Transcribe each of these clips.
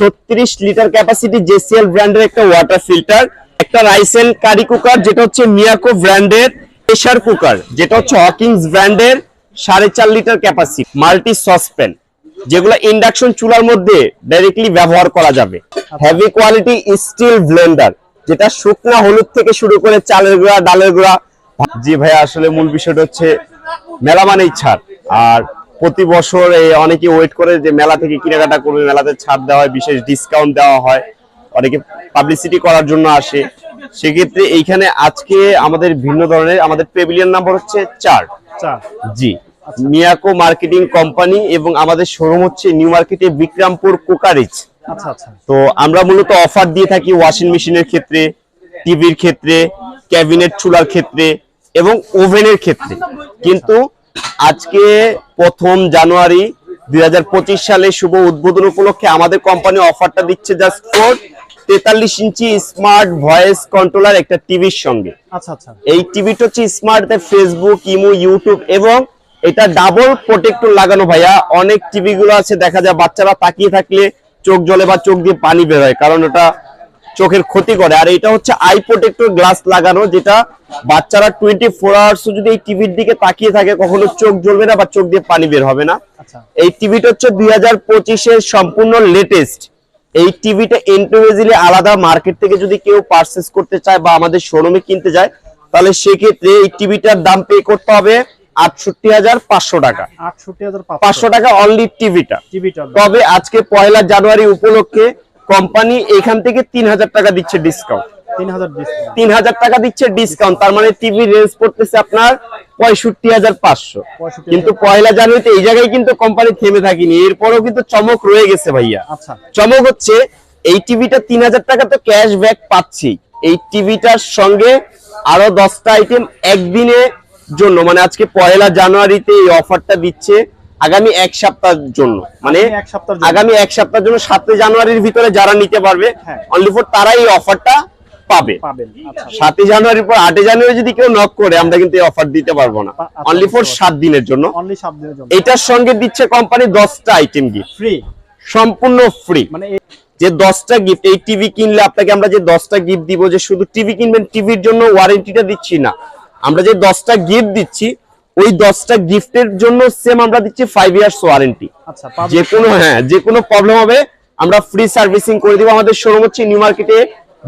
ছত্রিশ litre capacity জেসিএল ব্র্যান্ডের একটা ওয়াটার ফিল্টার একটা রাইসেল কারি কুকার যেটা হচ্ছে মিয়াকো ব্র্যান্ডের প্রেসার কুকার যেটা হচ্ছে হকিংস ব্র্যান্ডের সাড়ে চার লিটার ক্যাপাসিটি মাল্টি সসপ্যান যেগুলো ইন্ডাকশন চুলার মধ্যে ডাইরেক্টলি ব্যবহার করা যাবে। হেভি কোয়ালিটি স্টিল ব্লেন্ডার যেটা শুকনা হলুদ থেকে শুরু করে চালের গুঁড়া, ডালের গুঁড়া। জি ভাই আসলে মূল বিষয়টা হচ্ছে মেলা মানেই ছাড়। আর প্রতি বছর এই অনেকে ওয়েট করে যে মেলা থেকে কেনাকাটা করবে মেলাতে ছাড় দেওয়া হয় বিশেষ ডিসকাউন্ট দেওয়া হয়। অনেকে পাবলিসিটি করার জন্য আসে। সেক্ষেত্রে এইখানে আজকে আমাদের ভিন্ন ধরনের আমাদের পেভিলিয়ন নাম্বার হচ্ছে চার। জি। মিয়াকো মার্কেটিং কোম্পানি এবং আমাদের শোরুম হচ্ছে নিউ মার্কেটে বিক্রামপুর কোকারিজ তো আমরা মূলত অফার দিয়ে থাকি ওয়াশিং মেশিনের ক্ষেত্রে টিভির ক্ষেত্রে ক্যাবিনেট চুলার ক্ষেত্রে এবং ওভেনের ক্ষেত্রে। কিন্তু আজকে প্রথম জানুয়ারি দুই হাজার পঁচিশ সালে শুভ উদ্বোধন উপলক্ষে আমাদের কোম্পানি অফারটা দিচ্ছে জাস্ট ফর তেতাল্লিশ ইঞ্চি স্মার্ট ভয়েস কন্ট্রোলার একটা টিভির সঙ্গে। আচ্ছা আচ্ছা। এই টিভিটা হচ্ছে স্মার্ট ফেসবুক ইমো ইউটিউব এবং এটা ডাবল প্রোটেক্টর লাগানো ভাইয়া। অনেক টিভি গুলো আছে দেখা যায় বাচ্চারা তাকিয়ে থাকলে চোখ জ্বলে বা চোখ দিয়ে পানি বের হয় কারণ ওটা চোখের ক্ষতি করে। আর এটা হচ্ছে আই প্রোটেক্টর গ্লাস লাগানো যেটা বাচ্চারা টোয়েন্টি ফোর আওয়ার্স যদি এই টিভির দিকে তাকিয়ে থাকে কখনো চোখ জ্বলবে না বা চোখ দিয়ে পানি বের হবে না। আচ্ছা। এই টিভিটা হচ্ছে দুই হাজার পঁচিশের সম্পূর্ণ লেটেস্ট এই টিভিটা ইন্ডিভিজুয়ালি আলাদা মার্কেট থেকে যদি কেউ পারচেস করতে চায় বা আমাদের শোরুমে কিনতে যায় তাহলে সেক্ষেত্রে এই টিভিটার দাম পে করতে হবে আটষট্টি হাজার পাঁচশো টাকা। পাঁচশো। টাকা অনলি টিভিটা তবে আজকে পয়লা জানুয়ারি উপলক্ষে কোম্পানি এখান থেকে তিন হাজার টাকা দিচ্ছে ডিসকাউন্ট তিন হাজার টাকা দিচ্ছে ডিসকাউন্ট তার মানে টিভি রেঞ্জ পড়তেছে আপনার পঁয়ষট্টি হাজার পাঁচশো। কিন্তু পয়লা জানুয়ারিতে এই জায়গায় কিন্তু কোম্পানি থেমে থাকেনি। এরপরেও কিন্তু চমক রয়ে গেছে ভাইয়া। আচ্ছা। চমক হচ্ছে এই টিভিটা তিন হাজার টাকা তো ক্যাশব্যাক পাচ্ছি। এই টিভিটার সঙ্গে আরও দশটা আইটেম একদিনের জন্য। মানে আজকে পয়লা জানুয়ারিতে এই অফারটা দিচ্ছে। আগামী এক সপ্তাহের জন্য। মানে আগামী এক সপ্তাহের জন্য। সাতই জানুয়ারির ভিতরে যারা নিতে পারবে। অনলি ফর তারা এই অফারটা পাবে। আচ্ছা। সাতই জানুয়ারির পর আটই জানুয়ারি যদি কেউ নক করে আমরা কিন্তু এই অফার দিতে পারব না। আচ্ছা, অনলি ফর সাত দিনের জন্য। অনলি সাত দিনের জন্য। এটার সঙ্গে দিচ্ছে কোম্পানি দশটা আইটেম গিফট ফ্রি সম্পূর্ণ ফ্রি মানে যে দশটা গিফট এই টিভি কিনলে আপনাকে আমরা যে দশটা গিফট দিব যে শুধু টিভি কিনবেন টিভির জন্য ওয়ারেন্টিটা দিচ্ছি না। আমরা যে দশটা গিফট দিচ্ছি ওই দশটা গিফটের জন্য সেম আমরা দিচ্ছি ফাইভ ইয়ার্স ওয়ারেন্টি যে কোনো হ্যাঁ যে কোনো প্রবলেম হবে আমরা ফ্রি সার্ভিসিং করে দিব আমাদের শোরুম হচ্ছে নিউ মার্কেটে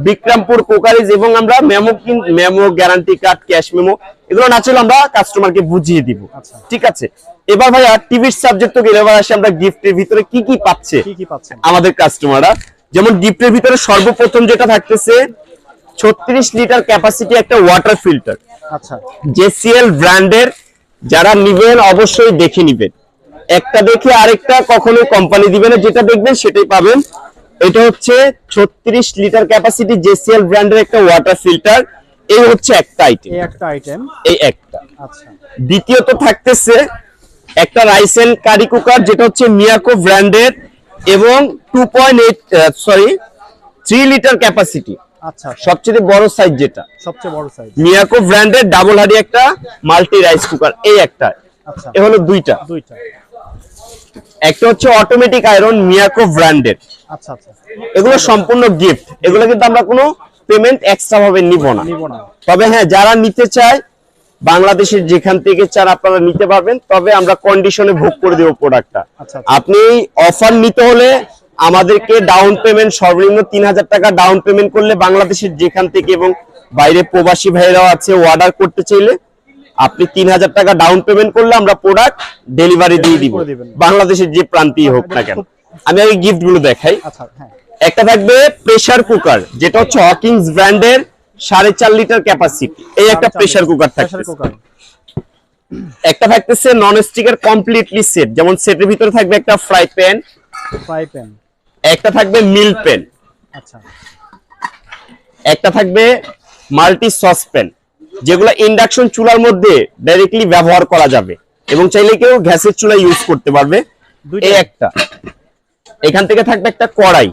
বিক্রমপুর কোকারিজ এবং আমরা memo memo guarantee card cash memo এগুলো না চলে আমরা কাস্টমারকে বুঝিয়ে দিব। আচ্ছা। ঠিক আছে? এবার ভাইয়া টিভির সাবজেক্ট তো গেলে এবার আসে আমরা গিফটের ভিতরে কি কি পাচ্ছে? কি কি পাচ্ছেন আমাদের কাস্টমাররা যেমন গিফটের ভিতরে সর্বপ্রথম যেটা থাকতেছে ছত্রিশ লিটার ক্যাপাসিটি একটা ওয়াটার ফিল্টার আচ্ছা। জেসিএল ব্র্যান্ডের যারা নিবেন অবশ্যই দেখে নিবেন। একটা দেখে আরেকটা কখনো কোম্পানি দিবে না যেটা দেখবেন সেটাই পাবেন। এটা হচ্ছে ছত্রিশ লিটার ক্যাপাসিটি জেসিএল ব্র্যান্ডের একটা ওয়াটার ফিল্টার এই হচ্ছে একটা আইটেম এই একটা আইটেম এই একটা। আচ্ছা। দ্বিতীয়ত থাকতেছে একটা রাইসেল কারি কুকার যেটা হচ্ছে মিয়াকো ব্র্যান্ডের এবং two point eight sorry three litre capacity আচ্ছা সবচেয়ে বড় সাইজ যেটা। সবচেয়ে বড় সাইজ মিয়াকো ব্র্যান্ডের ডাবল হাড়ি একটা মাল্টি রাইস কুকার এই একটা। আচ্ছা। এ হলো দুইটা। দুইটা। একটা হচ্ছে অটোমেটিক আয়রন মিয়াকো ব্র্যান্ডের আচ্ছা আচ্ছা। এগুলো সম্পূর্ণ গিফট এগুলো কিন্তু আমরা কোনো পেমেন্ট এক্সট্রা ভাবে নিব না। তবে হ্যাঁ যারা নিতে চায় বাংলাদেশের যেখান থেকে চান আপনারা নিতে পারবেন তবে আমরা কন্ডিশনে ভোগ করে দেবো প্রোডাক্টটা আচ্ছা, আচ্ছা। আপনি অফার নিতে হলে আমাদেরকে ডাউন পেমেন্ট সর্বনিম্ন তিন হাজার টাকা ডাউন পেমেন্ট করলে বাংলাদেশের যেখান থেকে এবং বাইরে প্রবাসী ভাইরাও আছে অর্ডার করতে চাইলে আপনি তিন হাজার টাকা ডাউন পেমেন্ট করলে আমরা প্রোডাক্ট ডেলিভারি দিয়ে দিব। বাংলাদেশের যে প্রান্তেই হোক না কেন। আমি আগে গিফটগুলো দেখাই। আচ্ছা হ্যাঁ। একটা থাকবে প্রেসার কুকার যেটা হচ্ছে হকিংস ব্র্যান্ডের সাড়ে চার লিটার ক্যাপাসিটি এই একটা প্রেসার কুকার থাকবে একটা থাকতেছে নন স্টিকের কমপ্লিটলি সেট যেমন সেটের ভিতরে থাকবে একটা ফ্রাই প্যান ফ্রাই প্যান একটা থাকবে মিল পেন। আচ্ছা। একটা থাকবে মাল্টি সসপ্যান যেগুলো ইন্ডাকশন চুলার মধ্যে ডাইরেক্টলি ব্যবহার করা যাবে এবং চাইলে কেউ গ্যাসের চুলা ইউজ করতে পারবে। এই একটা। এখান থেকে থাকবে একটা কড়াই।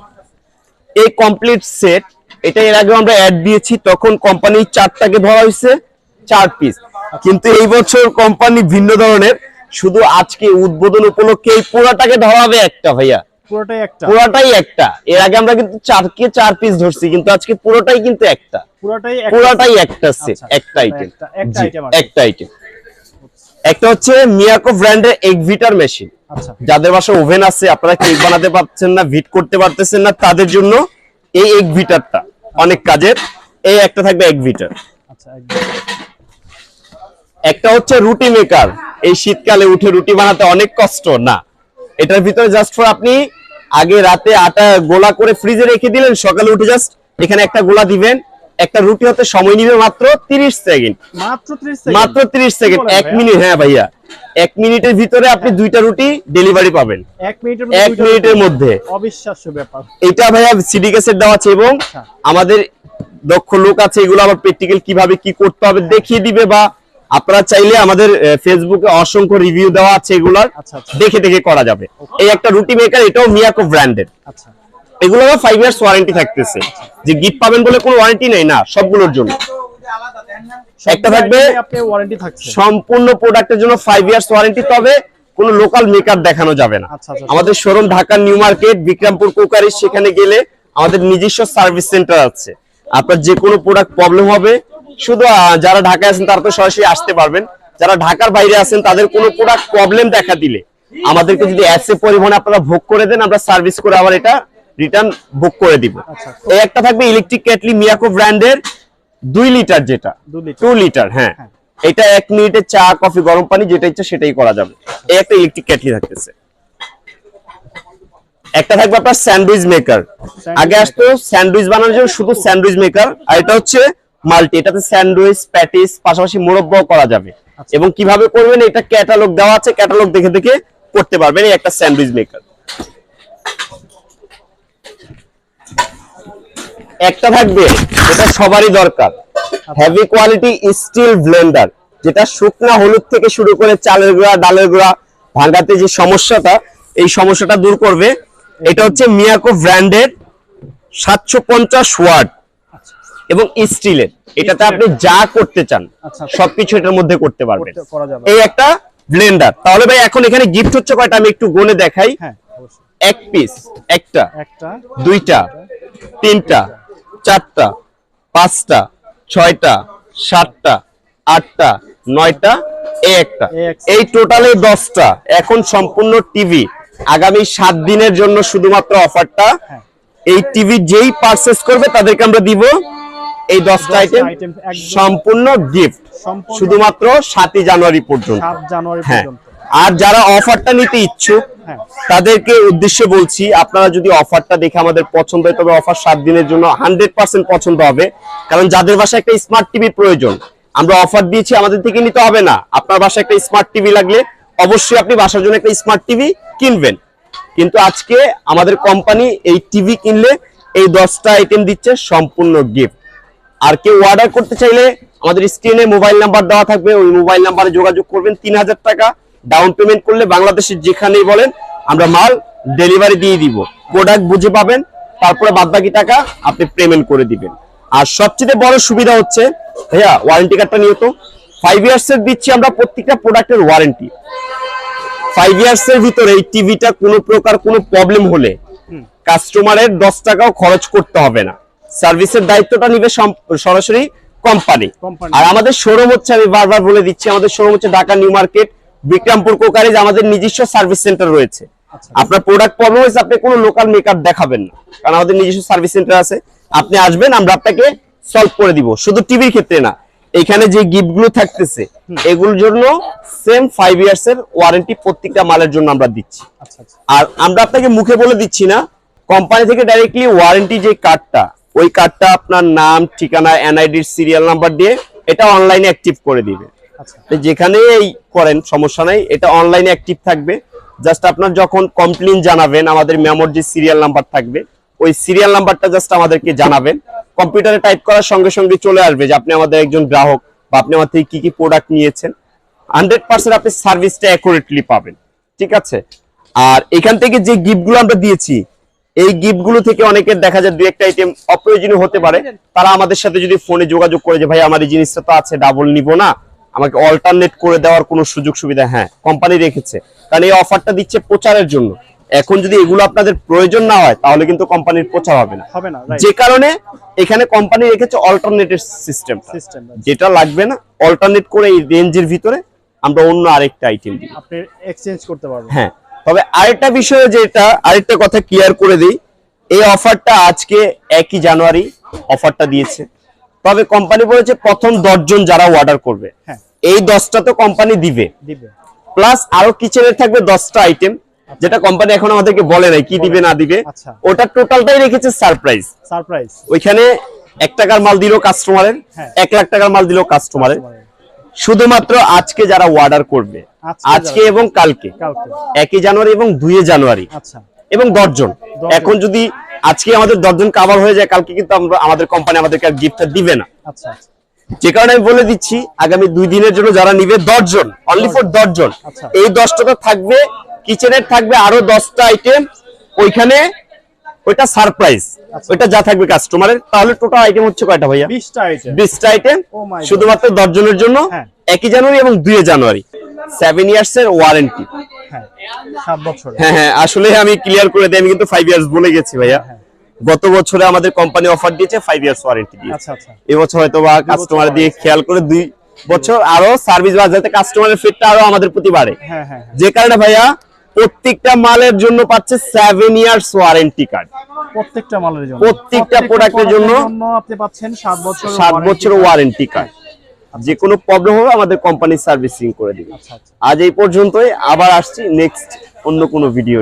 এই কমপ্লিট সেট এটা এর আগে আমরা অ্যাড দিয়েছি তখন কোম্পানি চারটাকে ধরা হয়েছে চার পিস কিন্তু এই বছর কোম্পানি ভিন্ন ধরনের শুধু আজকে উদ্বোধন উপলক্ষে এই পুরাটাকে ধরা হবে একটা ভাইয়া। পুরোটাই একটা। পুরোটাই একটা। এর আগে আমরা কিন্তু চারকে চার পিস ধরছি কিন্তু আজকে পুরোটাই কিন্তু একটা। পুরোটাই পুরোটাই একটা সেট আচ্ছা, একটা আইটেম একটা- আইটেম একটা হচ্ছে মিয়াকো ব্র্যান্ডের এগ ভিটার মেশিন আচ্ছা। যাদের বাসায় ওভেন আছে আপনারা কেক বানাতে পারছেন না ভিট করতে পারতেছেন না তাদের জন্য এই এগ ভিটারটা অনেক কাজের। এই একটা থাকবে এগ ভিটার আচ্ছা একটা হচ্ছে রুটি মেকার এই শীতকালে উঠে রুটি বানাতে অনেক কষ্ট না। এটার ভিতরে জাস্ট ফর আপনি আগে রাতে আটা গোলা করে ফ্রিজে রেখে দিলেন সকালে উঠে জাস্ট এখানে একটা গোলা দিবেন একটা রুটি হতে সময় নিবে মাত্র 30 সেকেন্ড। মাত্র 30 সেকেন্ড? মাত্র 30 সেকেন্ড বলেন এক মিনিট হ্যাঁ ভাইয়া। এক মিনিটের ভিতরে আপনি দুইটা রুটি ডেলিভারি পাবেন। এক মিনিটের মধ্যে অবিশ্বাস্য ব্যাপার। এটা ভাইয়া সিডি কেসের দেওয়া আছে এবং আচ্ছা। আমাদের দক্ষ লোক আছে এগুলো আবার প্র্যাকটিক্যাল কীভাবে কি করতে হবে দেখিয়ে দিবে বা আপনারা চাইলে আমাদের ফেসবুকে অসংখ্য রিভিউ দেওয়া আছে এগুলার। আচ্ছা, আচ্ছা। দেখে দেখে করা যাবে। এই একটা রুটি মেকার এটাও মিয়াকো ব্র্যান্ডেড আচ্ছা। এগুলো ফাইভ ইয়ার্স ওয়ারেন্টি থাকতেছে। যে গিফট পাবেন বলে কোনো ওয়ারেন্টি নেই না সবগুলোর জন্য। একটা থাকবে আপনি ওয়ারেন্টি থাকছে। সম্পূর্ণ প্রোডাক্টের জন্য ফাইভ ইয়ার্স ওয়ারেন্টি তবে কোনো লোকাল মেকার দেখানো যাবে না। আচ্ছা, আচ্ছা। আমাদের showroom Dhaka new market Bikrampur crockery সেখানে গেলে আমাদের নিজস্ব সার্ভিস সেন্টার আছে। আপনার যে কোনো প্রোডাক্ট প্রবলেম হবে শুধু যারা ঢাকায় আছেন তারা তো সরাসরি আসতে পারবেন। যারা ঢাকার বাইরে আছেন তাদের কোনো প্রোডাক্ট প্রবলেম দেখা দিলে আমাদেরকে যদি অ্যাসে পরিবহনে আপনারা ভোগ করে দেন আমরা সার্ভিস করে আবার এটা রিটার্ন বুক করে দিব। আচ্ছা। এই একটা থাকবে ইলেকট্রিক কেটলি মিয়াকো ব্র্যান্ডের দুই লিটার যেটা। টু লিটার হ্যাঁ। হ্যাঁ। এটা এক মিনিটে চা কফি গরম পানি যেটা ইচ্ছা সেটাই করা যাবে। এই একটা ইলেকট্রিক কেটলি থাকতেছে। একটা থাকবে আপনার স্যান্ডউইচ মেকার আগে আসতো স্যান্ডউইচ বানানোর জন্য শুধু স্যান্ডউইচ মেকার আর এটা হচ্ছে মাল্টি এটাতে স্যান্ডউইচ প্যাটিস পাশাপাশি মোরব্বাও করা যাবে। আচ্ছা। এবং কীভাবে করবেন এটা ক্যাটালগ দেওয়া আছে ক্যাটালগ দেখে দেখে করতে পারবেন এই একটা স্যান্ডউইচ মেকার। একটা থাকবে এটা সবারই দরকার। হেভি কোয়ালিটি স্টিল ব্লেন্ডার যেটা শুকনা হলুদ থেকে শুরু করে চালের গুঁড়া ডালের গুঁড়া ভাঙাতে যে সমস্যাটা এই সমস্যাটা দূর করবে। এটা হচ্ছে মিয়াকো ব্র্যান্ডের সাতশো পঞ্চাশ ওয়াট। এবং স্টিলের এটাতে আপনি যা করতে চান আচ্ছা। সবকিছু এটার মধ্যে করতে পারবেন। এই একটা ব্লেন্ডার তাহলে ভাই এখন এখানে গিফট হচ্ছে কয়টা? আমি একটু গনে দেখাই। হ্যাঁ এক পিস একটা দুইটা তিনটা চারটা পাঁচটা ছয়টা সাতটা আটটা নয়টা একটা। এই টোটালে দশটা। এখন সম্পূর্ণ টিভি আগামী সাত দিনের জন্য শুধুমাত্র অফারটা হ্যাঁ। এই টিভি যেই পারচেস করবে তাদেরকে আমরা দিব এই দশটা আইটেম সম্পূর্ণ গিফট শুধুমাত্র সাতই জানুয়ারি পর্যন্ত। হ্যাঁ। আর যারা অফারটা নিতে ইচ্ছুক হ্যাঁ। তাদেরকে উদ্দেশ্যে বলছি আপনারা যদি অফারটা দেখে আমাদের পছন্দ হয় তবে অফার সাত দিনের জন্য হান্ড্রেড পার্সেন্ট পছন্দ হবে। কারণ যাদের বাসায় একটা স্মার্ট টিভি প্রয়োজন আমরা অফার দিয়েছি আমাদের থেকে নিতে হবে না। আপনার বাসায় একটা স্মার্ট টিভি লাগলে অবশ্যই আপনি বাসার জন্য একটা স্মার্ট টিভি কিনবেন। কিন্তু আজকে আমাদের কোম্পানি এই টিভি কিনলে এই দশটা আইটেম দিচ্ছে সম্পূর্ণ গিফট আর কেউ অর্ডার করতে চাইলে আমাদের স্ক্রিনে মোবাইল নাম্বার দেওয়া থাকবে। ওই মোবাইল নাম্বারে যোগাযোগ করবেন। তিন হাজার টাকা ডাউন পেমেন্ট করলে বাংলাদেশের যেখানেই বলেন আমরা মাল ডেলিভারি দিয়ে দিব। প্রোডাক্ট বুঝে পাবেন তারপরে বাদ বাকি টাকা আপনি পেমেন্ট করে দিবেন। আর সবচেয়ে বড় সুবিধা হচ্ছে ভাইয়া ওয়ারেন্টি কার্ডটা নিয়ে তো। ফাইভ ইয়ার্স এর দিচ্ছি আমরা প্রত্যেকটা প্রোডাক্টের ওয়ারেন্টি ফাইভ ইয়ার্স এর ভিতরে এই টিভিটা কোনো প্রকার কোনো প্রবলেম হলে কাস্টমারের দশ টাকাও খরচ করতে হবে না। সার্ভিসের দায়িত্বটা নিবে সরাসরি কোম্পানি। আর আমাদের শোরুম হচ্ছে আমি বারবার বলে দিচ্ছি আমাদের শোরুম হচ্ছে Dhaka new market Bikrampur crockeries আমাদের নিজস্ব সার্ভিস সেন্টার রয়েছে। আচ্ছা। আপনার প্রোডাক্ট প্রবলেম হয়েছে আপনি কোনো লোকাল মেকআপ দেখাবেন না কারণ আমাদের নিজস্ব সার্ভিস সেন্টার আছে। আপনি আসবেন আমরা আপনাকে সলভ করে দিব শুধু টিভির ক্ষেত্রে না। এখানে যে গিফটগুলো থাকতেছে এগুলোর জন্য সেম ফাইভ ইয়ার্স এর ওয়ারেন্টি প্রত্যেকটা মালের জন্য আমরা দিচ্ছি। আচ্ছা আচ্ছা। আর আমরা আপনাকে মুখে বলে দিচ্ছি না কোম্পানি থেকে ডাইরেক্টলি ওয়ারেন্টি যে কার্ডটা ওই কার্ডটা আপনার নাম ঠিকানা এনআইডির সিরিয়াল নাম্বার দিয়ে এটা অনলাইনে অ্যাক্টিভ করে দিবে। আচ্ছা। যেখানে এই করেন সমস্যা নাই এটা অনলাইনে অ্যাক্টিভ থাকবে। জাস্ট আপনার যখন কমপ্লেন জানাবেন আমাদের মেমোর যে সিরিয়াল নাম্বার থাকবে ওই সিরিয়াল নাম্বারটা জাস্ট আমাদেরকে জানাবেন। কম্পিউটারে টাইপ করার সঙ্গে সঙ্গে চলে আসবে যে আপনি আমাদের একজন গ্রাহক বা আপনি আমার থেকে কী কী প্রোডাক্ট নিয়েছেন। হান্ড্রেড পার্সেন্ট আপনি সার্ভিসটা অ্যাকুরেটলি পাবেন। ঠিক আছে? আর এখান থেকে যে গিফটগুলো আমরা দিয়েছি এই গিফটগুলো থেকে অনেকের দেখা যায় দু একটা আইটেম অপ্রয়োজনীয় হতে পারে। তারা আমাদের সাথে যদি ফোনে যোগাযোগ করে যে ভাই আমার এই জিনিসটা তো আছে ডাবল নিব না। আমাকে অল্টারনেট করে দেওয়ার কোনো সুযোগ সুবিধা হ্যাঁ কোম্পানি রেখেছে। কারণ এই অফারটা দিচ্ছে প্রচারের জন্য। এখন যদি এগুলো আপনাদের প্রয়োজন না হয় তাহলে কিন্তু কোম্পানির প্রচার হবে না। হবে না যে কারণে এখানে কোম্পানি রেখেছে অল্টারনেটের সিস্টেম সিস্টেম যেটা লাগবে না অল্টারনেট করে এই রেঞ্জের ভিতরে আমরা অন্য আরেকটা আইটেম দিই আপনি এক্সচেঞ্জ করতে পারবেন। হ্যাঁ তবে আরেকটা বিষয়ে যেটা আরেকটা কথা ক্লিয়ার করে দিই এই অফারটা আজকে একই জানুয়ারি অফারটা দিয়েছে। তবে কোম্পানি বলেছে প্রথম দশজন যারা অর্ডার করবে। হ্যাঁ। এই দশটা তো কোম্পানি দিবে। প্লাস আরও কিচেনের থাকবে দশটা আইটেম যেটা কোম্পানি এখন আমাদেরকে বলে নাই কি দিবে না দিবে। আচ্ছা। ওটা টোটালটাই রেখেছে সারপ্রাইজ সারপ্রাইজ ওইখানে এক টাকার মাল দিল কাস্টমারের হ্যাঁ। এক লাখ টাকার মাল দিল কাস্টমারের শুধুমাত্র আজকে যারা অর্ডার করবে আজকে এবং কালকে একই জানুয়ারি এবং দুই জানুয়ারি আচ্ছা। এবং দশজন। এখন যদি আজকে আমাদের দশজন কাভার হয়ে যায় কালকে কিন্তু আমরা আমাদের কোম্পানি আমাদেরকে আর গিফটটা দিবে না। আচ্ছা আচ্ছা। যে কারণে আমি বলে দিচ্ছি আগামী দুই দিনের জন্য যারা নিবে দশজন অনলি ফর দশজন। এই দশটাতে থাকবে কিচেনের থাকবে আরও দশটা আইটেম ওইখানে ওইটা সারপ্রাইজ আচ্ছা। ওইটা যা থাকবে কাস্টমারের তাহলে টোটাল আইটেম হচ্ছে কয়টা ভাইয়া? 20টা আইটেম বিশটা আইটেম Oh. শুধুমাত্র দশজনের জন্য? হ্যাঁ। একই জানুয়ারি এবং দুই জানুয়ারি। সেভেন ইয়ার্স এর ওয়ারেন্টি হ্যাঁ 7 বছর হ্যাঁ হ্যাঁ আসলে আমি ক্লিয়ার করে দিই আমি কিন্তু ফাইভ ইয়ার্স বলে গেছি ভাইয়া। হ্যাঁ। গত বছরে আমাদের কোম্পানি অফার দিয়েছে ফাইভ ইয়ার্স ওয়ারেন্টি আচ্ছা আচ্ছা। এবছর হয়তো বা কাস্টমার দিয়ে খেয়াল করে দুই বছর আরও সার্ভিস বাড় যাতে কাস্টমারের ফিটটা আরও আমাদের প্রতি বাড়ে। হ্যাঁ হ্যাঁ হ্যাঁ। যে কারণে ভাইয়া প্রত্যেকটা মালের জন্য পাচ্ছে সেভেন ইয়ার্স ওয়ারেন্টি কার্ড প্রত্যেকটা মালের জন্য। প্রত্যেকটা প্রোডাক্টের জন্য আপনি পাচ্ছেন সাত বছর সাত বছর ওয়ারেন্টি কার্ড যে কোনো প্রবলেম হবে আমাদের কোম্পানি সার্ভিসিং করে দিবে। আচ্ছা আচ্ছা। আজ এই পর্যন্তই আবার আসছি নেক্সট অন্য কোনো ভিডিও